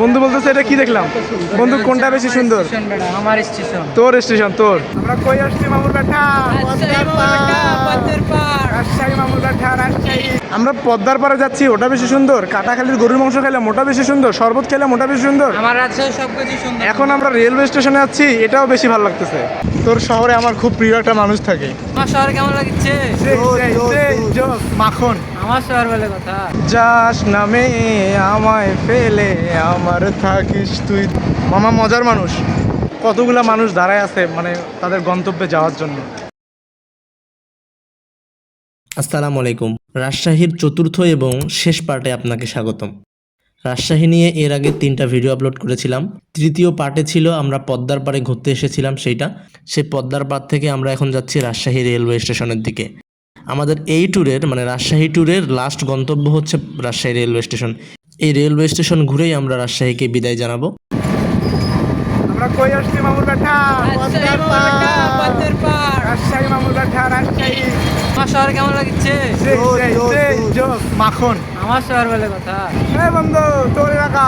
বন্ধু বলতেছে এটা কি দেখলাম? বন্ধু কোনটা বেশি সুন্দর? আমার স্টেশন তোর স্টেশন তোর। আমরা কই আসছি মামুর বেটা রাজশাহী মামুর আমরা পদ্মার পাড়ে যাচ্ছি ওটা বেশি সুন্দর। কাটাখালির গরুর মাংস খেলাম ওটা বেশি সুন্দর শরবত খেলাম ওটা বেশি সুন্দর। আমার রাজশাহী সবকিছু সুন্দর। এখন আমরা রেলওয়ে স্টেশনে যাচ্ছি এটাও বেশি ভালো লাগতেছে। তোর শহরে আমার খুব প্রিয় একটা মানুষ থাকে। আমার শহর কেমন লাগছে? মাখন। আমার শহর বলে কথা। যাস নামে আমায় ফেলে আমার থাকিস তুই। মামা মজার মানুষ। কতগুলা মানুষ দাঁড়ায় আছে মানে তাদের গন্তব্যে যাওয়ার জন্য। আসসালামু আলাইকুম। রাজশাহীর চতুর্থ এবং শেষ পার্টে আপনাকে স্বাগতম। রাজশাহী নিয়ে এর আগে তিনটা ভিডিও আপলোড করেছিলাম। তৃতীয় পার্টে ছিল আমরা পদ্মার পাড়ে ঘুরতে এসেছিলাম সেইটা। সেই পদ্মার পাড় থেকে আমরা এখন যাচ্ছি রাজশাহী রেলওয়ে স্টেশনের দিকে। আমাদের এই ট্যুরের মানে রাজশাহী ট্যুরের লাস্ট গন্তব্য হচ্ছে রাজশাহী রেলওয়ে স্টেশন এই রেলওয়ে স্টেশন ঘুরেই আমরা রাজশাহীকে বিদায় জানাব। আমরা কই আসছি মামুর বেটা রাজশাহী মামুর বেটা রাজশাহী আমার শহর কেমন লাগছে? মাখন। আমার শহর বলে কথা। এ বন্ধু তোর এলাকা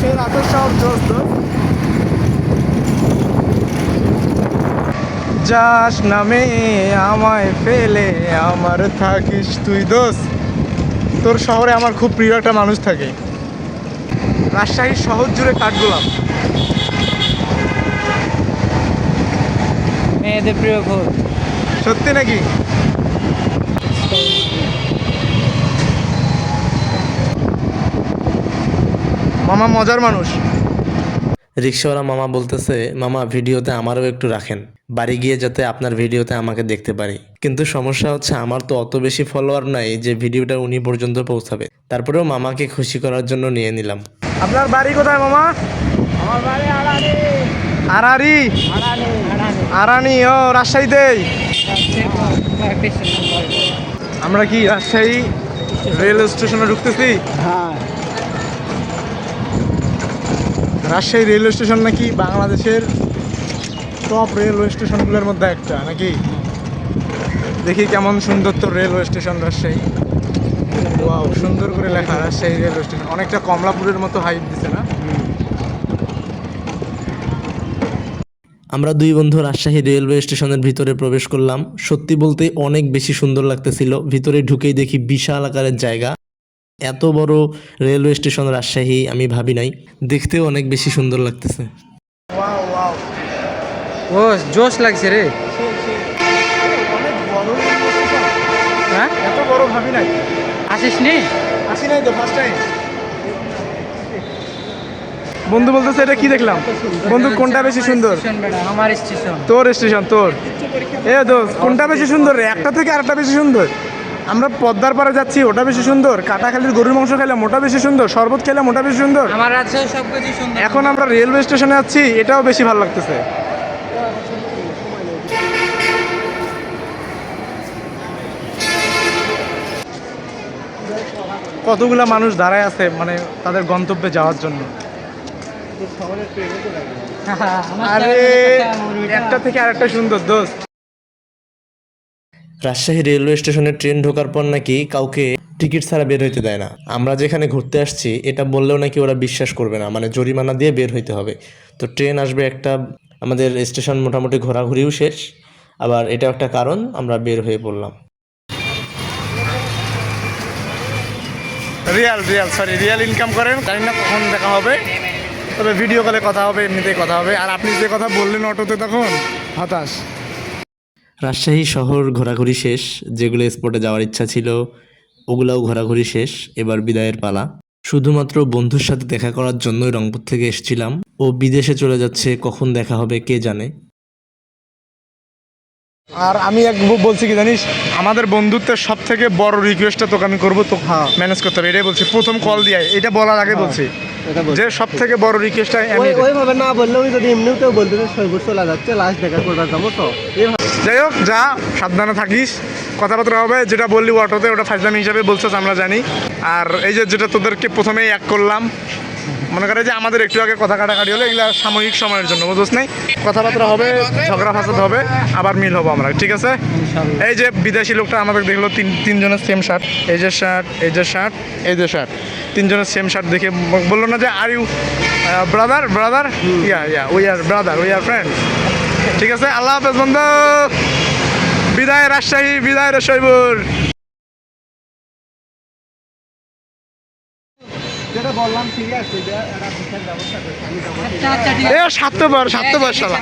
সেরা যাস নামে আমায় ফেলে আমার থাকিস তুই দোষ। তোর শহরে আমার খুব প্রিয় একটা মানুষ থাকে। রাজশাহীর শহর জুড়ে কাঠগোলাপ মেয়েদের প্রিয় খোঁজ সত্যি নাকি? মামা মজার মানুষ। রিক্সাওয়ালা মামা বলতেছে মামা ভিডিওতে আমারও একটু রাখেন। বাড়ি গিয়ে যাতে আপনার ভিডিওতে আমাকে দেখতে পারি। কিন্তু সমস্যা হচ্ছে আমার তো অত বেশি ফলোয়ার নাই যে ভিডিওটা উনি পর্যন্ত পৌঁছাবে। তারপরেও মামাকে খুশি করার জন্য নিয়ে নিলাম। আপনার বাড়ি কোথায় মামা? আমার বাড়ি আড়ানি। আড়ানি? ও রাজশাহীতেই আমরা কি রাজশাহী রেল স্টেশনে ঢুকতেছি? হ্যাঁ। রাজশাহী রেলওয়ে স্টেশন নাকি বাংলাদেশের টপ রেলওয়ে স্টেশনগুলোর মধ্যে একটা, নাকি? দেখি কেমন সুন্দর তো রেলওয়ে স্টেশন রাজশাহী। ওয়াও সুন্দর করে লেখা রাজশাহী রেলওয়ে স্টেশন। অনেকটা কমলাপুরের মতো হাইট দিছে না? আমরা দুই বন্ধু রাজশাহী রেলওয়ে স্টেশনের ভিতরে প্রবেশ করলাম। সত্যি বলতে অনেক বেশি সুন্দর লাগতেছিল। ভিতরে ঢুকেই দেখি বিশাল আকারের জায়গা। এত বড় রেলওয়ে স্টেশন রাজশাহী আমি ভাবি নাই। দেখতেও অনেক বেশি সুন্দর লাগতেছে। ও জোশ লাগছে রে। হ্যাঁ? এত বড় ভাবি নাই আসিস নি? আসি নাই তো ফার্স্ট টাইম বন্ধু বলতেছে এটা কি দেখলাম? বন্ধু কোনটা বেশি সুন্দর? আমার স্টেশন। তোর স্টেশন তোর। এ দোস্ত কোনটা বেশি সুন্দর রে? একটা থেকে আরেকটা বেশি সুন্দর। আমরা পদ্মার পাড়ে যাচ্ছি ওটা বেশি সুন্দর। কাটাখালির গরুর মাংস খেলাম ওটা বেশি সুন্দর। শরবত খেলাম ওটা বেশি সুন্দর। আমার রাজশাহী সবকিছু সুন্দর। এখন আমরা রেলওয়ে স্টেশনে যাচ্ছি এটাও বেশি ভালো লাগতেছে। কতগুলা মানুষ দাঁড়ায় আছে মানে তাদের গন্তব্যে যাওয়ার জন্য? আরে। একটা থেকে আরেকটা সুন্দর দোস্ত। রাজশাহী রেলওয়ে স্টেশনে ট্রেন ঢোকার পর নাকি কাউকে টিকিট ছাড়া বের হইতে দেয় না। আমরা যেখানে ঘুরতে আসছি, এটা বললেও নাকি ওরা বিশ্বাস করবে না মানে জরিমানা দিয়ে বের হইতে হবে। তো ট্রেন আসবে একটা, আমাদের স্টেশন মোটামুটি ঘোরাঘুরিও শেষ, আবার এটাও একটা কারণ, আমরা বের হয়ে পড়লাম। Real real sorry real income করেন, জানি না কখন দেখা হবে, তবে ভিডিও কলে কথা হবে, এমনিতেই কথা হবে। আর আপনি যে কথা বললেন অটোতে তখন, হতাশ। রাজশাহী শহর ঘোরাঘুরি শেষ যেগুলো স্পটে যাওয়ার ইচ্ছা ছিল ওগুলাও ঘোরাঘুরি শেষ এবার বিদায়ের পালা। শুধুমাত্র বন্ধুর সাথে দেখা করার জন্যই রংপুর থেকে এসেছিলাম ও বিদেশে চলে যাচ্ছে কখন দেখা হবে কে জানে? আর আমি এক বলছি কি জানিস আমাদের বন্ধুত্বের সব থেকে বড় রিকোয়েস্টটা তোকে আমি করব তো ম্যানেজ করতে হবে এটাই বলছি প্রথম কল দিয়ে এটা বলার আগে বলছি। যে সব থেকে বড় রিকোয়েস্ট আমি। ওইভাবে না বললেও যদি এমনিতেও বলতে যে সৈবর চলে যাচ্ছে লাস্ট দেখা করবার যাব তো। যাই হোক যা সাবধানে থাকিস। কথাবার্তা হবে যেটা বললি অটোতে ওটা ফাইজলামি হিসাবে বলছিস আমরা জানি। আর এই যে যেটা তোদেরকে প্রথমেই এক করলাম মনে করে যে আমাদের একটু আগে কথা কাটাকাটি হলো এগুলা সাময়িক সময়ের জন্য বুঝোস নাই? কথাবার্তা হবে ঝগড়া ফাসাদ হবে আবার মিল হব আমরা ঠিক আছে? এই যে বিদেশি লোকটা আমাদের দেখল তিন তিনজনের সেম শার্ট এই যে শার্ট এই যে শার্ট এই যে শার্ট তিনজনের সেম শার্ট দেখে বলল না যে are you brother brother yeah yeah we are brother we are friend ঠিক আছে? আল্লাহ হাফেজ বন্ধু। বিদায় রাজশাহী বিদায় রসইপুর স্বার্থপর স্বার্থপর শালা।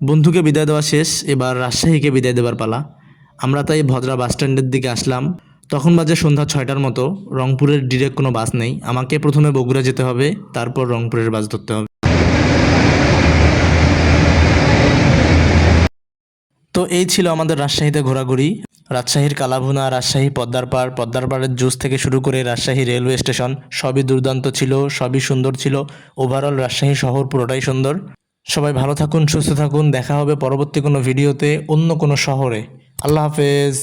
বন্ধুকে বিদায় দেওয়া শেষ এবার রাজশাহীকে বিদায় দেবার পালা। আমরা তাই ভদ্রা বাস স্ট্যান্ডের দিকে আসলাম। তখন বাজে সন্ধ্যা ছয়টার মতো রংপুরের ডিরেক্ট কোনো বাস নেই। আমাকে প্রথমে বগুড়া যেতে হবে তারপর রংপুরের বাস ধরতে হবে। তো এই ছিল আমাদের রাজশাহীতে ঘোরাঘুরি। রাজশাহীর কালাভুনা, রাজশাহী পদ্মারপাড় পদ্মারপাড়ের পদ্মার পাড়ের জুস থেকে শুরু করে রাজশাহী রেলওয়ে স্টেশন সবই দুর্দান্ত ছিল, সবই সুন্দর ছিল। ওভারঅল রাজশাহী শহর পুরোটাই সুন্দর। সবাই ভালো থাকুন, সুস্থ থাকুন। দেখা হবে পরবর্তী কোনো ভিডিওতে অন্য কোনো শহরে। আল্লাহ হাফেজ।